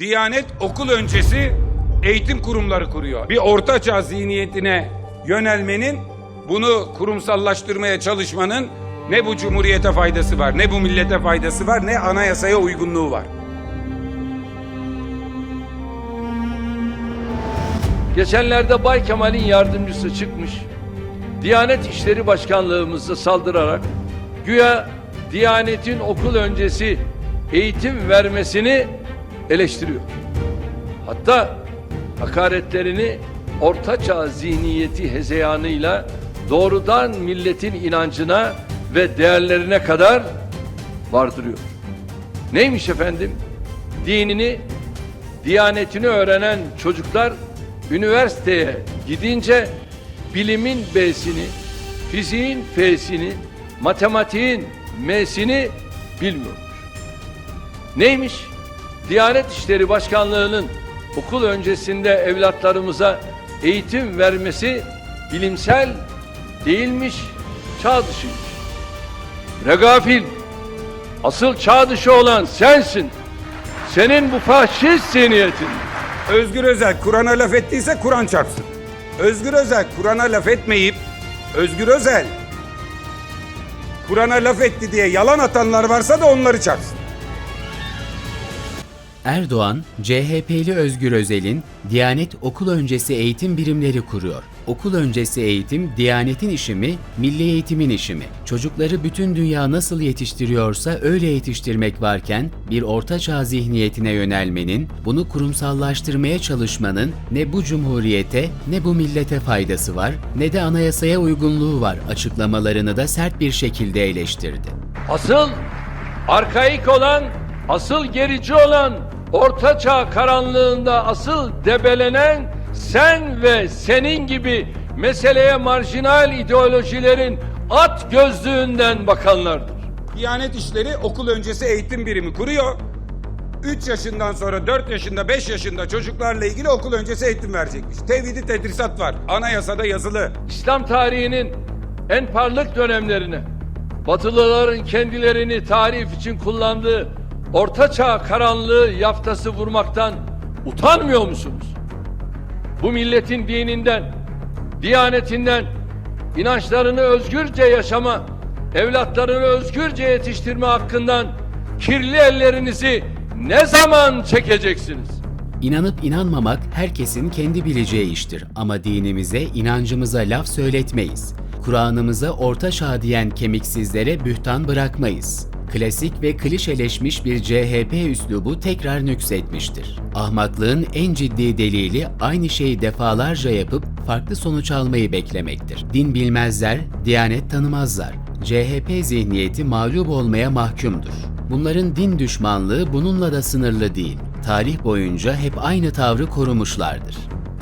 Diyanet okul öncesi eğitim kurumları kuruyor. Bir ortaçağ zihniyetine yönelmenin, bunu kurumsallaştırmaya çalışmanın ne bu cumhuriyete faydası var, ne bu millete faydası var, ne anayasaya uygunluğu var. Geçenlerde Bay Kemal'in yardımcısı çıkmış. Diyanet İşleri Başkanlığımıza saldırarak güya Diyanet'in okul öncesi eğitim vermesini eleştiriyor. Hatta hakaretlerini ortaçağ zihniyeti hezeyanıyla doğrudan milletin inancına ve değerlerine kadar vardırıyor. Neymiş efendim? Dinini, diyanetini öğrenen çocuklar üniversiteye gidince bilimin B'sini, fiziğin F'sini, matematiğin M'sini bilmiyormuş. Neymiş? Diyanet İşleri Başkanlığı'nın okul öncesinde evlatlarımıza eğitim vermesi bilimsel değilmiş, çağ dışıymış. Regafil, asıl çağ dışı olan sensin. Senin bu faşist zihniyetin. Özgür Özel Kur'an'a laf ettiyse Kur'an çarpsın. Özgür Özel Kur'an'a laf etmeyip Özgür Özel Kur'an'a laf etti diye yalan atanlar varsa da onları çarpsın. Erdoğan, CHP'li Özgür Özel'in Diyanet okul öncesi eğitim birimleri kuruyor. Okul öncesi eğitim Diyanet'in işi mi, milli eğitimin işi mi? Çocukları bütün dünya nasıl yetiştiriyorsa öyle yetiştirmek varken bir ortaçağ zihniyetine yönelmenin, bunu kurumsallaştırmaya çalışmanın ne bu cumhuriyete ne bu millete faydası var ne de anayasaya uygunluğu var açıklamalarını da sert bir şekilde eleştirdi. Asıl arkaik olan, asıl gerici olan, ortaçağ karanlığında asıl debelenen sen ve senin gibi meseleye marjinal ideolojilerin at gözlüğünden bakanlardır. Diyanet İşleri okul öncesi eğitim birimi kuruyor. 3 yaşından sonra 4 yaşında 5 yaşında çocuklarla ilgili okul öncesi eğitim verecekmiş. Tevhidi tedrisat var. Anayasada yazılı. İslam tarihinin en parlak dönemlerine Batılıların kendilerini tarif için kullandığı ortaçağ karanlığı yaftası vurmaktan utanmıyor musunuz? Bu milletin dininden, diyanetinden, inançlarını özgürce yaşama, evlatlarını özgürce yetiştirme hakkından kirli ellerinizi ne zaman çekeceksiniz? İnanıp inanmamak herkesin kendi bileceği iştir ama dinimize, inancımıza laf söyletmeyiz. Kur'an'ımıza orta çağ diyen kemiksizlere bühtan bırakmayız. Klasik ve klişeleşmiş bir CHP üslubu tekrar nüksetmiştir. Ahmaklığın en ciddi delili aynı şeyi defalarca yapıp farklı sonuç almayı beklemektir. Din bilmezler, diyanet tanımazlar. CHP zihniyeti mağlup olmaya mahkumdur. Bunların din düşmanlığı bununla da sınırlı değil. Tarih boyunca hep aynı tavrı korumuşlardır.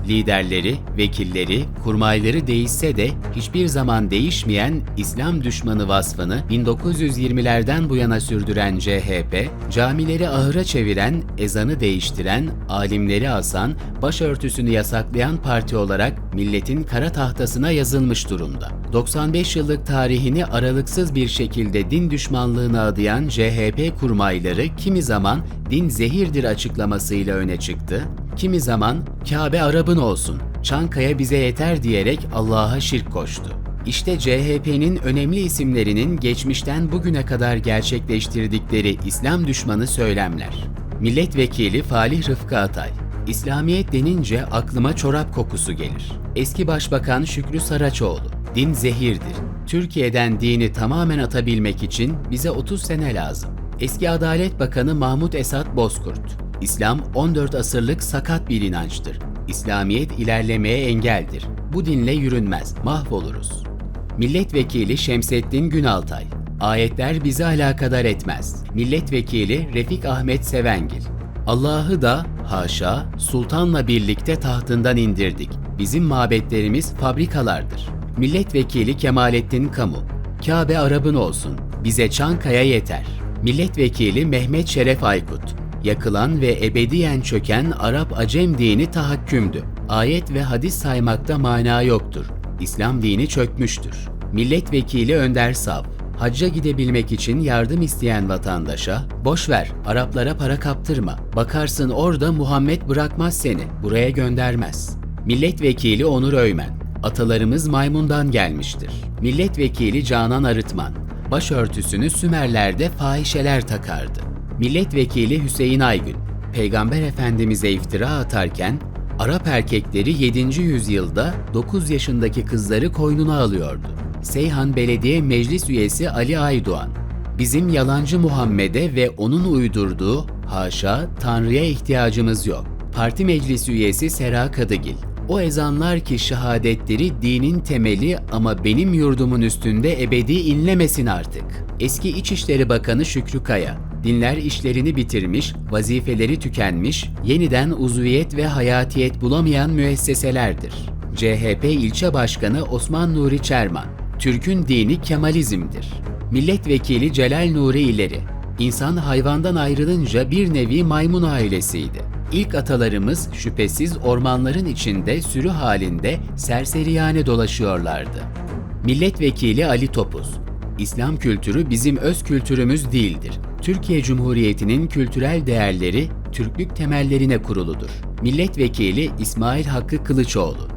Liderleri, vekilleri, kurmayları değişse de hiçbir zaman değişmeyen İslam düşmanı vasfını 1920'lerden bu yana sürdüren CHP, camileri ahıra çeviren, ezanı değiştiren, alimleri asan, başörtüsünü yasaklayan parti olarak milletin kara tahtasına yazılmış durumda. 95 yıllık tarihini aralıksız bir şekilde din düşmanlığına adayan CHP kurmayları kimi zaman din zehirdir açıklamasıyla öne çıktı, kimi zaman Kabe Arap'ın olsun, Çankaya bize yeter diyerek Allah'a şirk koştu. İşte CHP'nin önemli isimlerinin geçmişten bugüne kadar gerçekleştirdikleri İslam düşmanı söylemler. Milletvekili Falih Rıfkı Atay İslamiyet denince aklıma çorap kokusu gelir. Eski Başbakan Şükrü Saraçoğlu Din zehirdir. Türkiye'den dini tamamen atabilmek için bize 30 sene lazım. Eski Adalet Bakanı Mahmut Esat Bozkurt İslam 14 asırlık sakat bir inançtır. İslamiyet ilerlemeye engeldir. Bu dinle yürünmez, mahvoluruz. Milletvekili Şemsettin Günaltay Ayetler bizi alakadar etmez. Milletvekili Refik Ahmet Sevengil Allah'ı da haşa sultanla birlikte tahtından indirdik. Bizim mabetlerimiz fabrikalardır. Milletvekili Kemalettin Kamu Kabe Arap'ın olsun. Bize Çankaya yeter. Milletvekili Mehmet Şeref Aykut yakılan ve ebediyen çöken Arap Acem dini tahakkümdü. Ayet ve hadis saymakta mana yoktur. İslam dini çökmüştür. Milletvekili Önder Sav, Hacca gidebilmek için yardım isteyen vatandaşa, boş ver, Araplara para kaptırma. Bakarsın orada Muhammed bırakmaz seni, buraya göndermez. Milletvekili Onur Öymen, atalarımız maymundan gelmiştir. Milletvekili Canan Arıtman, başörtüsünü Sümerler'de fahişeler takardı. Milletvekili Hüseyin Aygün, Peygamber Efendimiz'e iftira atarken Arap erkekleri 7. yüzyılda 9 yaşındaki kızları koynuna alıyordu. Seyhan Belediye Meclis Üyesi Ali Aydoğan, bizim yalancı Muhammed'e ve onun uydurduğu haşa Tanrı'ya ihtiyacımız yok. Parti Meclis Üyesi Sera Kadıgil, o ezanlar ki şehadetleri dinin temeli ama benim yurdumun üstünde ebedi inlemesin artık. Eski İçişleri Bakanı Şükrü Kaya, dinler işlerini bitirmiş, vazifeleri tükenmiş, yeniden uzviyet ve hayatiyet bulamayan müesseselerdir. CHP ilçe başkanı Osman Nuri Çerman, Türk'ün dini Kemalizm'dir. Milletvekili Celal Nuri İleri, insan hayvandan ayrılınca bir nevi maymun ailesiydi. İlk atalarımız şüphesiz ormanların içinde sürü halinde serseriyane dolaşıyorlardı. Milletvekili Ali Topuz, İslam kültürü bizim öz kültürümüz değildir. Türkiye Cumhuriyeti'nin kültürel değerleri Türklük temellerine kuruludur. Milletvekili İsmail Hakkı Kılıçoğlu,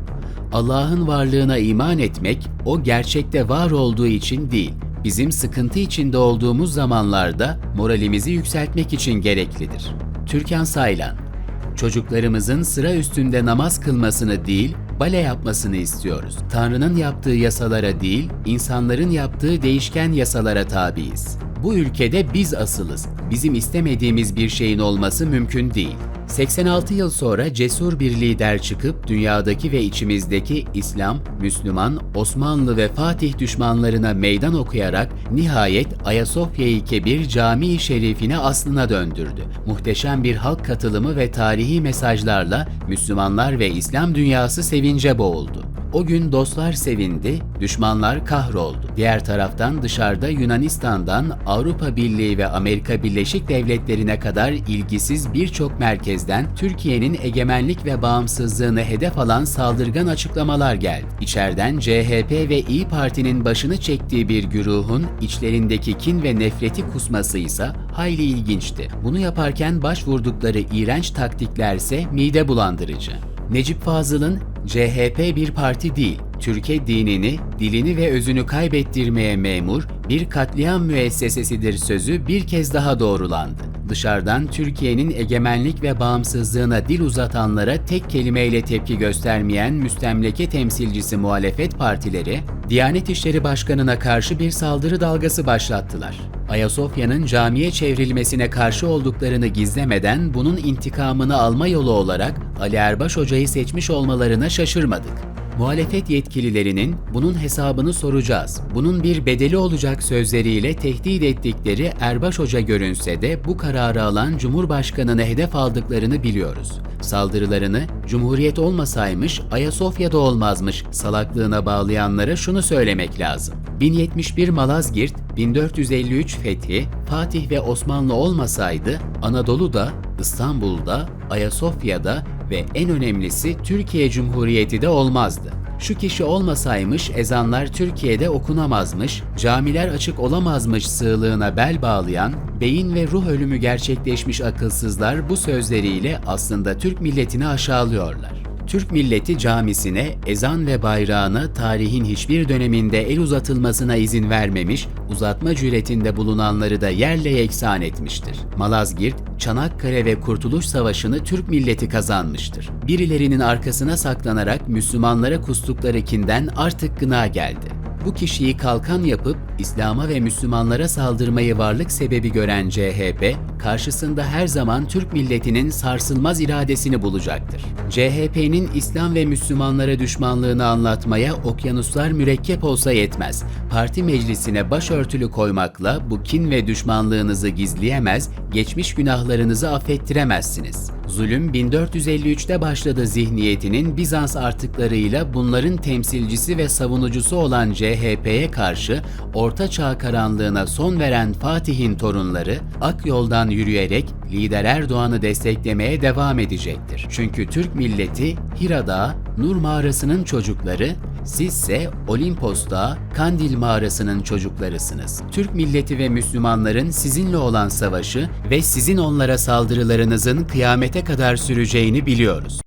Allah'ın varlığına iman etmek, o gerçekte var olduğu için değil, bizim sıkıntı içinde olduğumuz zamanlarda moralimizi yükseltmek için gereklidir. Türkan Saylan, Çocuklarımızın sıra üstünde namaz kılmasını değil, bale yapmasını istiyoruz. Tanrı'nın yaptığı yasalara değil, insanların yaptığı değişken yasalara tabiiz. Bu ülkede biz asılız. Bizim istemediğimiz bir şeyin olması mümkün değil. 86 yıl sonra cesur bir lider çıkıp dünyadaki ve içimizdeki İslam, Müslüman, Osmanlı ve Fatih düşmanlarına meydan okuyarak nihayet Ayasofya-i Kebir Camii Şerifini aslına döndürdü. Muhteşem bir halk katılımı ve tarihi mesajlarla Müslümanlar ve İslam dünyası sevince boğuldu. O gün dostlar sevindi, düşmanlar kahroldu. Diğer taraftan dışarıda Yunanistan'dan Avrupa Birliği ve Amerika Birleşik Devletleri'ne kadar ilgisiz birçok merkezden Türkiye'nin egemenlik ve bağımsızlığını hedef alan saldırgan açıklamalar geldi. İçeriden CHP ve İyi Parti'nin başını çektiği bir güruhun içlerindeki kin ve nefreti kusması ise hayli ilginçti. Bunu yaparken başvurdukları iğrenç taktiklerse mide bulandırıcı. Necip Fazıl'ın CHP bir parti değil, Türkiye dinini, dilini ve özünü kaybettirmeye memur bir katliam müessesesidir sözü bir kez daha doğrulandı. Dışarıdan Türkiye'nin egemenlik ve bağımsızlığına dil uzatanlara tek kelimeyle tepki göstermeyen müstemleke temsilcisi muhalefet partileri, Diyanet İşleri Başkanı'na karşı bir saldırı dalgası başlattılar. Ayasofya'nın camiye çevrilmesine karşı olduklarını gizlemeden bunun intikamını alma yolu olarak Ali Erbaş Hoca'yı seçmiş olmalarına şaşırmadık. Muhalefet yetkililerinin bunun hesabını soracağız, bunun bir bedeli olacak sözleriyle tehdit ettikleri Erbaş Hoca görünse de bu kararı alan Cumhurbaşkanı'nı hedef aldıklarını biliyoruz. Saldırılarını Cumhuriyet olmasaymış Ayasofya'da olmazmış salaklığına bağlayanlara şunu söylemek lazım. 1071 Malazgirt, 1453 Fethi, Fatih ve Osmanlı olmasaydı Anadolu'da, İstanbul'da, Ayasofya'da ve en önemlisi Türkiye Cumhuriyeti de olmazdı. Şu kişi olmasaymış ezanlar Türkiye'de okunamazmış, camiler açık olamazmış sığlığına bel bağlayan, beyin ve ruh ölümü gerçekleşmiş akılsızlar bu sözleriyle aslında Türk milletini aşağılıyorlar. Türk milleti camisine, ezan ve bayrağına tarihin hiçbir döneminde el uzatılmasına izin vermemiş, uzatma cüretinde bulunanları da yerle yeksan etmiştir. Malazgirt, Çanakkale ve Kurtuluş Savaşı'nı Türk milleti kazanmıştır. Birilerinin arkasına saklanarak Müslümanlara kustukları kinden artık gına geldi. Bu kişiyi kalkan yapıp İslam'a ve Müslümanlara saldırmayı varlık sebebi gören CHP, karşısında her zaman Türk milletinin sarsılmaz iradesini bulacaktır. CHP'nin İslam ve Müslümanlara düşmanlığını anlatmaya okyanuslar mürekkep olsa yetmez. Parti meclisine başörtülü koymakla bu kin ve düşmanlığınızı gizleyemez, geçmiş günahlarınızı affettiremezsiniz. Zulüm 1453'te başladı zihniyetinin Bizans artıklarıyla bunların temsilcisi ve savunucusu olan CHP'ye karşı Orta Çağ karanlığına son veren Fatih'in torunları ak yoldan yürüyerek lider Erdoğan'ı desteklemeye devam edecektir. Çünkü Türk milleti Hira Dağı, Nur Mağarası'nın çocukları Sizse Olimpos'ta Kandil mağarasının çocuklarısınız. Türk milleti ve Müslümanların sizinle olan savaşı ve sizin onlara saldırılarınızın kıyamete kadar süreceğini biliyoruz.